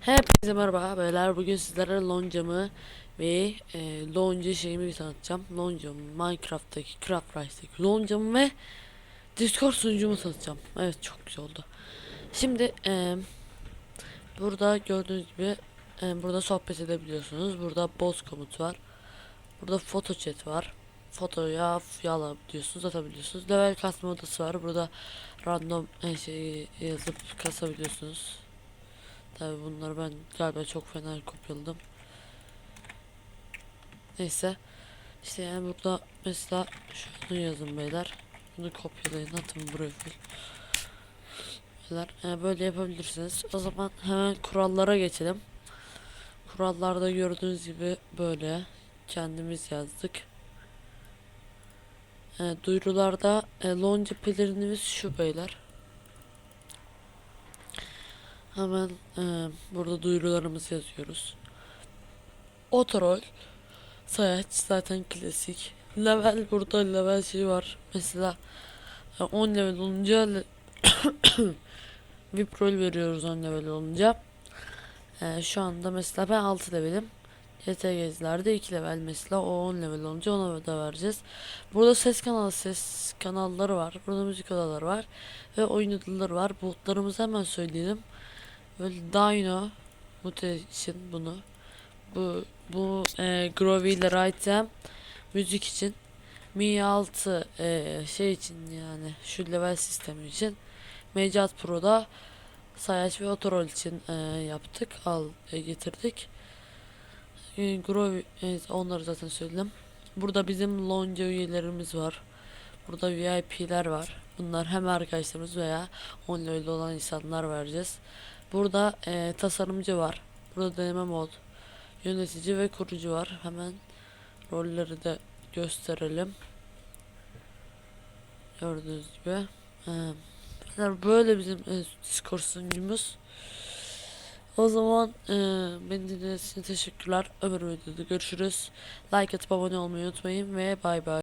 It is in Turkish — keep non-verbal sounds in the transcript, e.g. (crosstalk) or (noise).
Hepinize merhaba beyler. Bugün sizlere loncamı ve e, lonca şeyimi tanıtacağım. Loncamı Minecraft'taki Craft Rice'daki loncamı ve Discord sunucumu tanıtacağım. Evet çok güzel oldu. Şimdi e, burada gördüğünüz gibi e, burada sohbet edebiliyorsunuz. Burada boss komut var. Burada foto chat var. Fotoya yala diyorsunuz atabiliyorsunuz. Level kasma odası var. Burada random e, şey yazıp kasabiliyorsunuz Tabi bunları ben galiba çok fena kopyaladım. Neyse. İşte yani burada mesela şunu yazın beyler. Bunu kopyalayın atın buraya. Beyler yani böyle yapabilirsiniz. O zaman hemen kurallara geçelim. Kurallarda gördüğünüz gibi böyle kendimiz yazdık. E, duyurularda e, lonca pelerinimiz şu beyler. Hemen e, burada duyurularımızı yazıyoruz. Otorol sayaç zaten klasik. Level burada level şey var. Mesela e, 10 level olunca le (coughs) VIP rol veriyoruz 10 level olunca. E, şu anda mesela ben 6 levelim. YT gezilerde 2 level mesela o 10 level olunca ona da vereceğiz. Burada ses kanalı ses kanalları var. Burada müzik odaları var. Ve oyun odaları var. Botlarımızı hemen söyleyelim. Böyle Dino Mute için bunu. Bu bu e, Groovy ile Right'em müzik için. Mi 6 e, şey için yani şu level sistemi için. Mecat Pro'da sayaç ve otorol için e, yaptık. Al e, getirdik. E, Groovy evet, onları zaten söyledim. Burada bizim lonca üyelerimiz var. Burada VIP'ler var. Bunlar hem arkadaşlarımız veya onunla öyle olan insanlar vereceğiz. Burada e, tasarımcı var. Burada deneme mod. Yönetici ve kurucu var. Hemen rolleri de gösterelim. Gördüğünüz gibi. E, beyler böyle bizim e, Discord sunucumuz. O zaman e, beni dinlediğiniz için teşekkürler. Öbür videoda görüşürüz. Like atıp abone olmayı unutmayın ve bay bay.